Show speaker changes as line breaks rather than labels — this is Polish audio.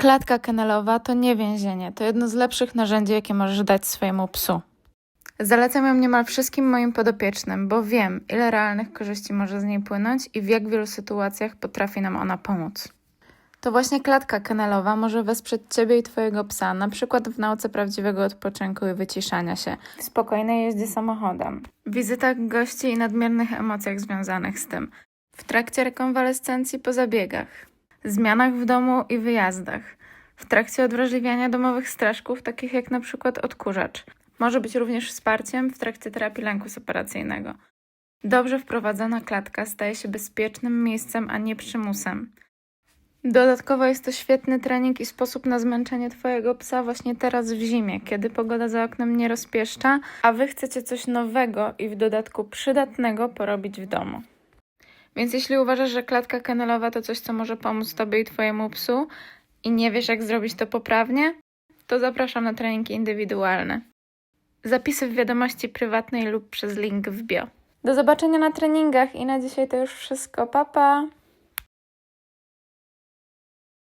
Klatka kennelowa to nie więzienie, to jedno z lepszych narzędzi, jakie możesz dać swojemu psu. Zalecam ją niemal wszystkim moim podopiecznym, bo wiem, ile realnych korzyści może z niej płynąć i w jak wielu sytuacjach potrafi nam ona pomóc. To właśnie klatka kennelowa może wesprzeć Ciebie i Twojego psa, na przykład w nauce prawdziwego odpoczynku i wyciszania się, w spokojnej jeździe samochodem, wizytach gości i nadmiernych emocjach związanych z tym, w trakcie rekonwalescencji po zabiegach, zmianach w domu i wyjazdach, w trakcie odwrażliwiania domowych straszków, takich jak na przykład odkurzacz. Może być również wsparciem w trakcie terapii lęku separacyjnego. Dobrze wprowadzona klatka staje się bezpiecznym miejscem, a nie przymusem. Dodatkowo jest to świetny trening i sposób na zmęczenie Twojego psa właśnie teraz w zimie, kiedy pogoda za oknem nie rozpieszcza, a Wy chcecie coś nowego i w dodatku przydatnego porobić w domu. Więc jeśli uważasz, że klatka kennelowa to coś, co może pomóc Tobie i Twojemu psu i nie wiesz, jak zrobić to poprawnie, to zapraszam na treningi indywidualne. Zapisy w wiadomości prywatnej lub przez link w bio. Do zobaczenia na treningach i na dzisiaj to już wszystko. Pa, pa!